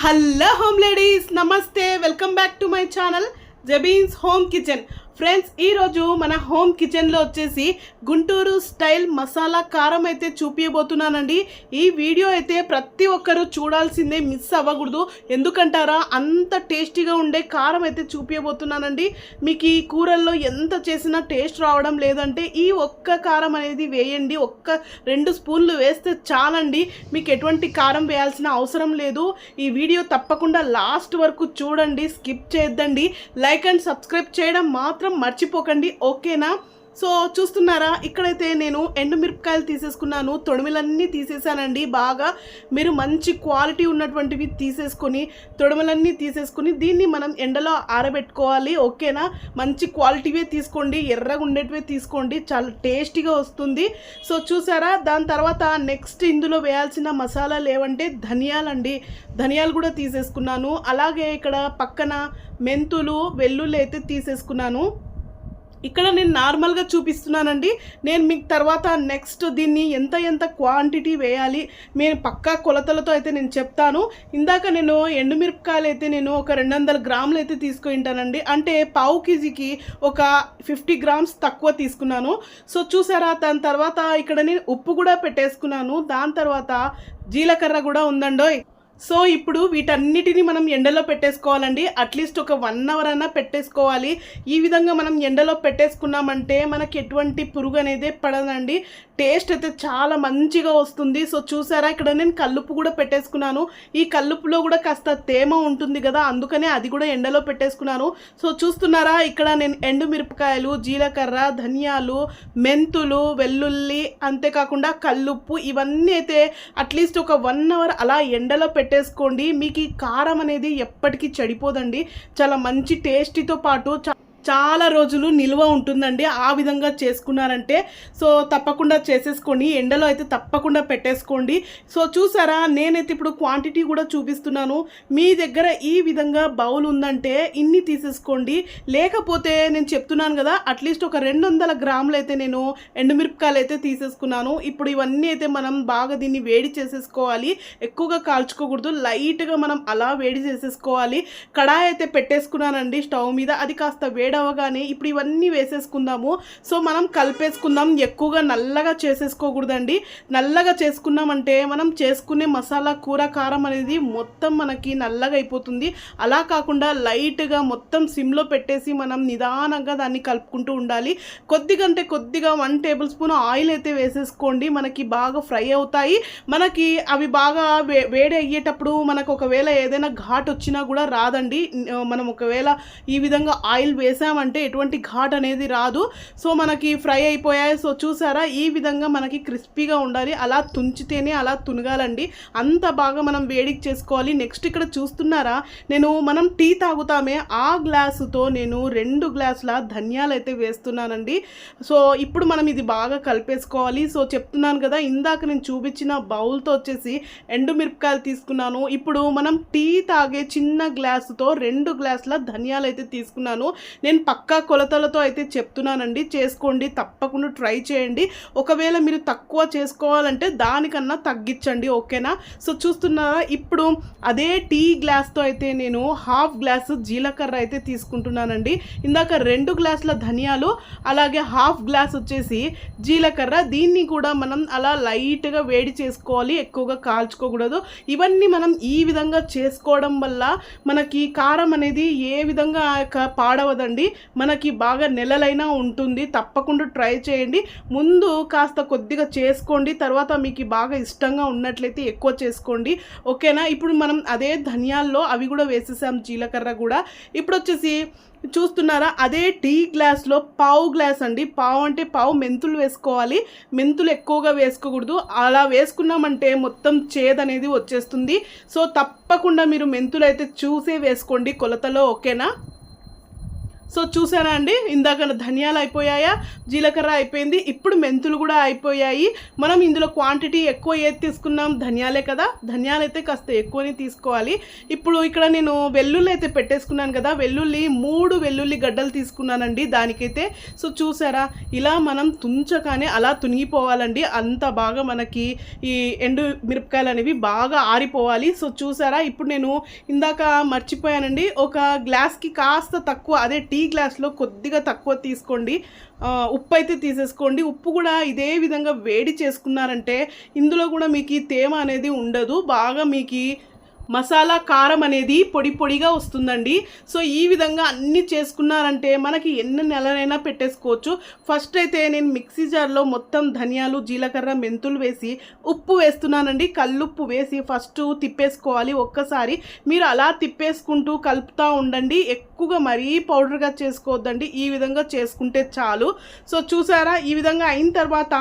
Hello home ladies నమస్తే welcome back to my channel Jabeen's home kitchen friends ఈరోజు మన home కిచెన్లో వచ్చేసి గుంటూరు స్టైల్ మసాలా కారం అయితే చూపించబోతున్నానండి ఈ వీడియో అయితే ప్రతి ఒక్కరూ చూడాల్సిందే మిస్ అవ్వకూడదు. ఎందుకంటారా అంత టేస్టీగా ఉండే కారం అయితే చూపించబోతున్నానండి మీకు ఈ కూరల్లో ఎంత చేసినా టేస్ట్ రావడం లేదంటే ఈ ఒక్క కారం అనేది వేయండి. ఒక్క రెండు స్పూన్లు వేస్తే చాలండి. మీకు ఎటువంటి కారం వేయాల్సిన అవసరం లేదు. ఈ వీడియో తప్పకుండా లాస్ట్ వరకు చూడండి స్కిప్ చేద్దండి లైక్ అండ్ సబ్స్క్రైబ్ చేయడం మాత్రం మాత్రం మర్చిపోకండి. ఓకేనా? సో చూస్తున్నారా ఇక్కడైతే నేను ఎండుమిరపకాయలు తీసేసుకున్నాను తొడిమిలన్నీ తీసేసానండి. బాగా మీరు మంచి క్వాలిటీ ఉన్నటువంటివి తీసేసుకొని తొడిమలన్నీ తీసేసుకొని దీన్ని మనం ఎండలో ఆరబెట్టుకోవాలి ఓకేనా? మంచి క్వాలిటీవే తీసుకోండి ఎర్రగా ఉండేటివే తీసుకోండి చాలా టేస్టీగా వస్తుంది. సో చూసారా దాని తర్వాత నెక్స్ట్ ఇందులో వేయాల్సిన మసాలాలు ఏవంటే ధనియాలండి. ధనియాలు కూడా తీసేసుకున్నాను. అలాగే ఇక్కడ పక్కన మెంతులు వెల్లుల్లి అయితే తీసేసుకున్నాను. ఇక్కడ నేను నార్మల్గా చూపిస్తున్నానండి. నేను మీకు తర్వాత నెక్స్ట్ దీన్ని ఎంత ఎంత క్వాంటిటీ వేయాలి మీరు పక్కా కొలతలతో అయితే నేను చెప్తాను. ఇందాక నేను ఎండుమిరపకాయలు అయితే నేను ఒక రెండు వందల గ్రాములు అయితే తీసుకుంటానండి అంటే పావు కేజీకి ఒక ఫిఫ్టీ గ్రామ్స్ తక్కువ తీసుకున్నాను. సో చూసారా దాని తర్వాత ఇక్కడ నేను ఉప్పు కూడా పెట్టేసుకున్నాను. దాని తర్వాత జీలకర్ర కూడా ఉందండోయ్. సో ఇప్పుడు వీటన్నిటిని మనం ఎండలో పెట్టేసుకోవాలండి. అట్లీస్ట్ ఒక వన్ అవర్ అయినా పెట్టేసుకోవాలి. ఈ విధంగా మనం ఎండలో పెట్టేసుకున్నామంటే మనకి ఎటువంటి పురుగు అనేది పడదండి. టేస్ట్ అయితే చాలా మంచిగా వస్తుంది. సో చూసారా ఇక్కడ నేను కల్లుపు కూడా పెట్టేసుకున్నాను. ఈ కల్లుప్పులో కూడా కాస్త తేమ ఉంటుంది కదా అందుకనే అది కూడా ఎండలో పెట్టేసుకున్నాను. సో చూస్తున్నారా ఇక్కడ నేను ఎండు మిరపకాయలు జీలకర్ర ధనియాలు మెంతులు వెల్లుల్లి అంతేకాకుండా కల్లుప్పు ఇవన్నీ అయితే అట్లీస్ట్ ఒక వన్ అవర్ అలా ఎండలో పెట్టేసుకోండి. మీకు ఈ కారం అనేది ఎప్పటికీ చెడిపోదండి. చాలా మంచి టేస్టీతో పాటు చా- చాలా రోజులు నిల్వ ఉంటుందండి. ఆ విధంగా చేసుకున్నారంటే సో తప్పకుండా చేసేసుకోండి. ఎండలో అయితే తప్పకుండా పెట్టేసుకోండి. సో చూసారా నేనైతే ఇప్పుడు క్వాంటిటీ కూడా చూపిస్తున్నాను. మీ దగ్గర ఈ విధంగా బౌల్ ఉందంటే ఇన్ని తీసేసుకోండి. లేకపోతే నేను చెప్తున్నాను కదా అట్లీస్ట్ ఒక రెండు వందల గ్రాములు అయితే నేను ఎండుమిరపకాయలు అయితే తీసేసుకున్నాను. ఇప్పుడు ఇవన్నీ అయితే మనం బాగా దీన్ని వేడి చేసేసుకోవాలి. ఎక్కువగా కాల్చుకోకూడదు. లైట్గా మనం అలా వేడి చేసేసుకోవాలి. కడాయి అయితే పెట్టేసుకున్నానండి స్టవ్ మీద. అది కాస్త వేడి వేడవగానే ఇప్పుడు ఇవన్నీ వేసేసుకుందాము. సో మనం కలిపేసుకుందాం. ఎక్కువగా నల్లగా చేసేసుకోకూడదండి. నల్లగా చేసుకున్నామంటే మనం చేసుకునే మసాలా కూర కారం అనేది మొత్తం మనకి నల్లగా అయిపోతుంది. అలా కాకుండా లైట్గా మొత్తం సిమ్లో పెట్టేసి మనం నిదానంగా దాన్ని కలుపుకుంటూ ఉండాలి. కొద్దిగా అంటే కొద్దిగా వన్ టేబుల్ స్పూన్ ఆయిల్ అయితే వేసేసుకోండి. మనకి బాగా ఫ్రై అవుతాయి. మనకి అవి బాగా వే వేడి అయ్యేటప్పుడు మనకు ఒకవేళ ఏదైనా ఘాట్ వచ్చినా కూడా రాదండి. మనం ఒకవేళ ఈ విధంగా ఆయిల్ వేసి వేసామంటే ఎటువంటి ఘాట్ అనేది రాదు. సో మనకి ఫ్రై అయిపోయాయి. సో చూసారా? ఈ విధంగా మనకి క్రిస్పీగా ఉండాలి. అలా తుంచితేనే అలా తునగాలండి. అంత బాగా మనం వేడికి చేసుకోవాలి. నెక్స్ట్ ఇక్కడ చూస్తున్నారా? నేను మనం టీ తాగుతామే. ఆ గ్లాసుతో నేను రెండు గ్లాసుల ధనియాలు అయితే వేస్తున్నానండి. సో ఇప్పుడు మనం ఇది బాగా కలిపేసుకోవాలి. సో చెప్తున్నాను కదా ఇందాక నేను చూపించిన బౌల్తో వచ్చేసి ఎండుమిరపకాయలు తీసుకున్నాను. ఇప్పుడు మనం టీ తాగే చిన్న గ్లాసుతో రెండు గ్లాసుల ధనియాలు అయితే తీసుకున్నాను. నేను నేను పక్కా కొలతలతో అయితే చెప్తున్నానండి. చేసుకోండి తప్పకుండా ట్రై చేయండి. ఒకవేళ మీరు తక్కువ చేసుకోవాలంటే దానికన్నా తగ్గించండి ఓకేనా? సో చూస్తున్నారా? ఇప్పుడు అదే టీ గ్లాస్తో అయితే నేను హాఫ్ గ్లాసు జీలకర్ర అయితే తీసుకుంటున్నానండి. ఇందాక రెండు గ్లాసుల ధనియాలు అలాగే హాఫ్ గ్లాస్ వచ్చేసి జీలకర్ర. దీన్ని కూడా మనం అలా లైట్గా వేడి చేసుకోవాలి ఎక్కువగా కాల్చుకోకూడదు. ఇవన్నీ మనం ఈ విధంగా చేసుకోవడం వల్ల మనకి కారం అనేది ఏ విధంగా పాడవదండి? పాడవదండి మనకి బాగా నెలలైనా ఉంటుంది. తప్పకుండా ట్రై చేయండి. ముందు కాస్త కొద్దిగా చేసుకోండి. తర్వాత మీకు బాగా ఇష్టంగా ఉన్నట్లయితే ఎక్కువ చేసుకోండి. ఓకేనా? ఇప్పుడు మనం అదే ధనియాల్లో అవి కూడా వేసేసాం. జీలకర్ర కూడా. ఇప్పుడు వచ్చేసి చూస్తున్నారా? అదే టీ గ్లాస్లో పావు గ్లాస్ అండి. పావు అంటే పావు మెంతులు వేసుకోవాలి. మెంతులు ఎక్కువగా వేసుకోకూడదు. అలా వేసుకున్నామంటే మొత్తం చేదనేది వచ్చేస్తుంది. సో తప్పకుండా మీరు మెంతులు అయితే చూసే వేసుకోండి కొలతలో. ఓకేనా? సో చూసారా అండి? ఇందాక ధనియాలు అయిపోయాయా? జీలకర్ర అయిపోయింది. ఇప్పుడు మెంతులు కూడా అయిపోయాయి. మనం ఇందులో క్వాంటిటీ ఎక్కువ ఏది తీసుకున్నాం? ధనియాలే కదా. ధనియాలు అయితే కాస్త ఎక్కువనే తీసుకోవాలి. ఇప్పుడు ఇక్కడ నేను వెల్లుల్లి అయితే పెట్టేసుకున్నాను కదా. వెల్లుల్లి మూడు వెల్లుల్లి గడ్డలు తీసుకున్నానండి దానికైతే. సో చూసారా? ఇలా మనం తుంచగానే అలా తునిగిపోవాలండి. అంత బాగా మనకి ఈ ఎండు మిరపకాయలు అనేవి బాగా ఆరిపోవాలి. సో చూసారా? ఇప్పుడు నేను ఇందాక మర్చిపోయానండి. ఒక గ్లాస్కి కాస్త తక్కువ అదే టీ గ్లాస్లో కొద్దిగా తక్కువ తీసుకోండి. ఉప్పు అయితే తీసేసుకోండి. ఉప్పు కూడా ఇదే విధంగా వేడి చేసుకున్నారంటే ఇందులో కూడా మీకు తేమ అనేది ఉండదు. బాగా మీకు మసాలా కారం అనేది పొడి పొడిగా వస్తుందండి. సో ఈ విధంగా అన్నీ చేసుకున్నారంటే మనకి ఎన్ని నెలలైనా పెట్టేసుకోవచ్చు. ఫస్ట్ అయితే నేను మిక్సీ జార్లో మొత్తం ధనియాలు జీలకర్ర మెంతులు వేసి ఉప్పు వేస్తున్నానండి. కల్లుప్పు వేసి ఫస్ట్ తిప్పేసుకోవాలి. ఒక్కసారి మీరు అలా తిప్పేసుకుంటూ కలుపుతూ ఉండండి. ఎక్కువగా మరీ పౌడర్గా చేసుకోవద్దండి. ఈ విధంగా చేసుకుంటే చాలు. సో చూసారా? ఈ విధంగా అయిన తర్వాత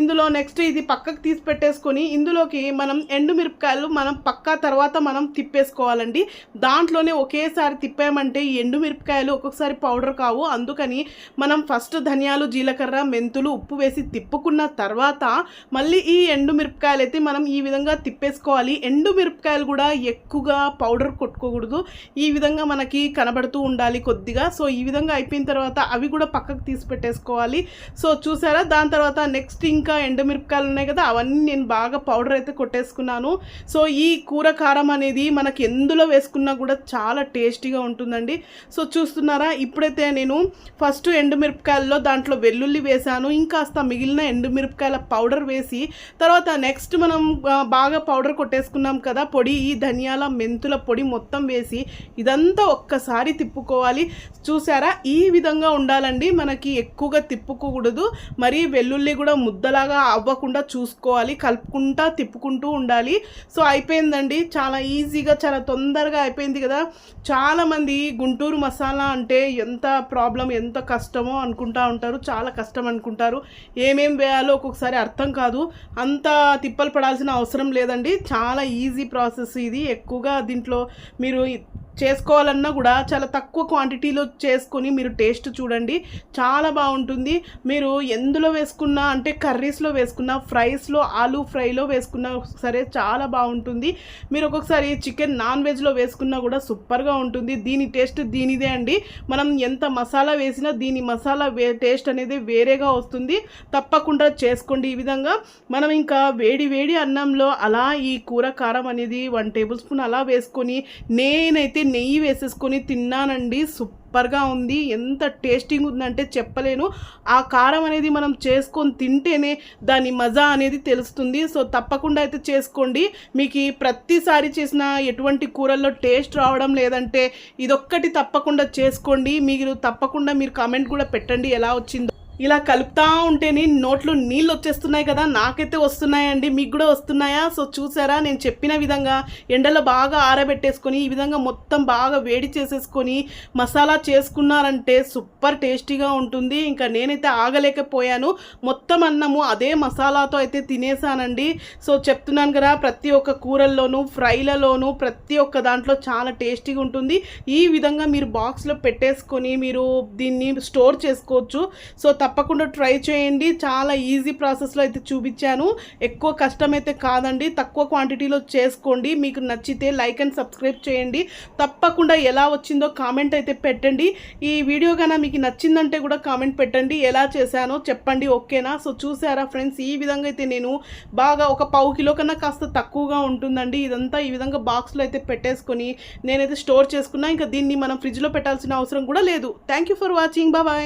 ఇందులో నెక్స్ట్ ఇది పక్కకు తీసి పెట్టేసుకొని ఇందులోకి మనం ఎండుమిరపకాయలు మనం పక్కా తర్వాత మనం తిప్పేసుకోవాలండి. దాంట్లోనే ఒకేసారి తిప్పామంటే ఈ ఎండుమిరపకాయలు ఒక్కొక్కసారి పౌడర్ కావు. అందుకని మనం ఫస్ట్ ధనియాలు జీలకర్ర మెంతులు ఉప్పు వేసి తిప్పుకున్న తర్వాత మళ్ళీ ఈ ఎండుమిరపకాయలు అయితే మనం ఈ విధంగా తిప్పేసుకోవాలి. ఎండుమిరపకాయలు కూడా ఎక్కువగా పౌడర్ కొట్టుకోకూడదు. ఈ విధంగా మనకి కనబడుతూ ఉండాలి కొద్దిగా. సో ఈ విధంగా అయిపోయిన తర్వాత అవి కూడా పక్కకు తీసి పెట్టేసుకోవాలి. సో చూసారా? దాని తర్వాత నెక్స్ట్ ఇంకా ఎండుమిరపకాయలు ఉన్నాయి కదా? అవన్నీ నేను బాగా పౌడర్ అయితే కొట్టేసుకున్నాను. సో ఈ కూర కారం అనేది అనేది మనకి ఎందులో వేసుకున్నా కూడా చాలా టేస్టీగా ఉంటుందండి. సో చూస్తున్నారా? ఇప్పుడైతే నేను ఫస్ట్ ఎండుమిరపకాయల్లో దాంట్లో వెల్లుల్లి వేసాను. ఇంకాస్త మిగిలిన ఎండుమిరపకాయల పౌడర్ వేసి తర్వాత నెక్స్ట్ మనం బాగా పౌడర్ కొట్టేసుకున్నాం కదా పొడి ఈ ధనియాల మెంతుల పొడి మొత్తం వేసి ఇదంతా ఒక్కసారి తిప్పుకోవాలి. చూసారా? ఈ విధంగా ఉండాలండి. మనకి ఎక్కువగా తిప్పుకోకూడదు. మరి వెల్లుల్లి కూడా ముద్దలాగా అవ్వకుండా చూసుకోవాలి. కలుపుకుంటా తిప్పుకుంటూ ఉండాలి. సో అయిపోయిందండి. చాలా ఈజీగా చాలా తొందరగా అయిపోయింది కదా. చాలామంది గుంటూరు మసాలా అంటే ఎంత ప్రాబ్లం ఎంత కష్టమో అనుకుంటా ఉంటారు. చాలా కష్టం అనుకుంటారు. ఏమేం వేయాలో ఒక్కొక్కసారి అర్థం కాదు. అంత తిప్పలు పడాల్సిన అవసరం లేదండి. చాలా ఈజీ ప్రాసెస్ ఇది. ఎక్కువగా దీంట్లో మీరు చేసుకోవాలన్నా కూడా చాలా తక్కువ క్వాంటిటీలో చేసుకొని మీరు టేస్ట్ చూడండి. చాలా బాగుంటుంది. మీరు ఎందులో వేసుకున్నా అంటే కర్రీస్లో వేసుకున్నా ఫ్రైస్లో ఆలూ ఫ్రైలో వేసుకున్నా సరే చాలా బాగుంటుంది. మీరు ఒక్కొక్కసారి చికెన్ నాన్ వెజ్లో వేసుకున్నా కూడా సూపర్గా ఉంటుంది. దీని టేస్ట్ దీనిదే అండి. మనం ఎంత మసాలా వేసినా దీని మసాలా వే టేస్ట్ అనేది వేరేగా వస్తుంది. తప్పకుండా చేసుకోండి ఈ విధంగా. మనం ఇంకా వేడి వేడి అన్నంలో అలా ఈ కూర కారం అనేది వన్ టేబుల్ స్పూన్ అలా వేసుకొని నేనైతే నెయ్యి వేసేసుకొని తిన్నానండి. సూపర్గా ఉంది. ఎంత టేస్టింగ్ ఉందంటే చెప్పలేను. ఆ కారం అనేది మనం చేసుకొని తింటేనే దాని మజా అనేది తెలుస్తుంది. సో తప్పకుండా అయితే చేసుకోండి. మీకు ప్రతిసారి చేసిన ఎటువంటి కూరల్లో టేస్ట్ రావడం లేదంటే ఇదొక్కటి తప్పకుండా చేసుకోండి. మీరు తప్పకుండా మీరు కామెంట్ కూడా పెట్టండి. ఎలా వచ్చిందో. ఇలా కలుపుతా ఉంటేనే నోట్లో నీళ్ళు వచ్చేస్తున్నాయి కదా నాకైతే వస్తున్నాయండి మీకు కూడా వస్తున్నాయా? సో చూసారా నేను చెప్పిన విధంగా ఎండలో బాగా ఆరబెట్టేసుకొని ఈ విధంగా మొత్తం బాగా వేడి చేసేసుకొని మసాలా చేసుకున్నారంటే సూపర్ టేస్టీగా ఉంటుంది. ఇంకా నేనైతే ఆగలేకపోయాను. మొత్తం అన్నము అదే మసాలాతో అయితే తినేసానండి. సో చెప్తున్నాను కదా ప్రతి ఒక్క కూరల్లోనూ ఫ్రైలలోనూ ప్రతి ఒక్క దాంట్లో చాలా టేస్టీగా ఉంటుంది. ఈ విధంగా మీరు బాక్స్లో పెట్టేసుకొని మీరు దీన్ని స్టోర్ చేసుకోవచ్చు. సో తప్పకుండా ట్రై చేయండి. చాలా ఈజీ ప్రాసెస్లో అయితే చూపించాను. ఎక్కువ కష్టం అయితే కాదండి. తక్కువ క్వాంటిటీలో చేసుకోండి. మీకు నచ్చితే లైక్ అండ్ సబ్స్క్రైబ్ చేయండి. తప్పకుండా ఎలా వచ్చిందో కామెంట్ అయితే పెట్టండి. ఈ వీడియో కన్నా మీకు నచ్చిందంటే కూడా కామెంట్ పెట్టండి. ఎలా చేశానో చెప్పండి. ఓకేనా? సో చూసారా ఫ్రెండ్స్? ఈ విధంగా అయితే నేను బాగా ఒక పావు కిలో కన్నా కాస్త తక్కువగా ఉంటుందండి. ఇదంతా ఈ విధంగా బాక్స్లో అయితే పెట్టేసుకొని నేనైతే స్టోర్ చేసుకున్నా. ఇంకా దీన్ని మనం ఫ్రిడ్జ్లో పెట్టాల్సిన అవసరం కూడా లేదు. Thank you for watching. Bye.